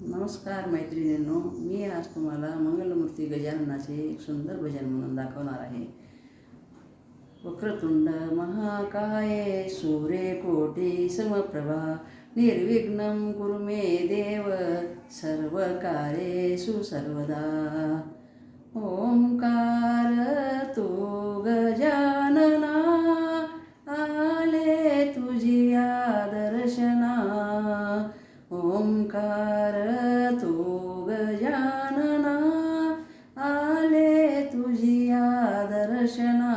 नमस्कार मैत्रिणींनो मी आज तुम्हाला मंगलमूर्ती गजाननाचे एक सुंदर भजन म्हणून दाखवणार आहे. वक्रतुंड महाकाये सूर्ये कोटी समप्रभा निर्विघ्न कुरु मे देव सर्वकार्येषु सर्वदा ओंकार तू गजानना आले तुझी आदर्शना. ओंकार गजानना आले तुझिया दर्शना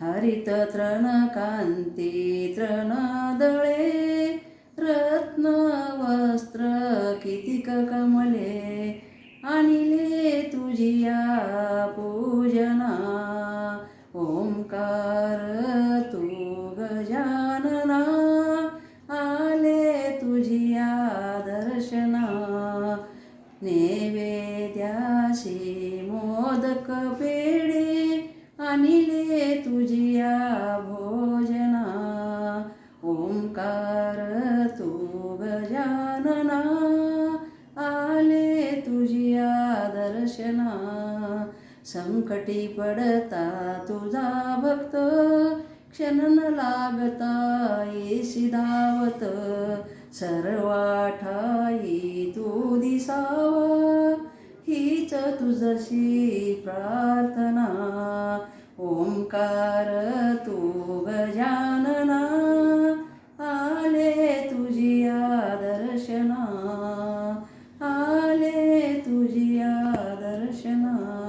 हरित तृणकांती तृणदळे रत्न वस्त्र कितिक कमले. आणिले तुझिया पूजना. ओंकार तू गजानना. द्याशे मोदक पेढे आणिले तुझिया भोजना ओंकार तू गजानना आले तुझिया दर्शना संकटी पडता तुझा भक्त क्षण लागता येशी धावत. सर्वाठाई तू दिसा तुझशी प्रार्थना. ओंकार तू गजानना. आले तुझी दर्शना आले तुझी दर्शना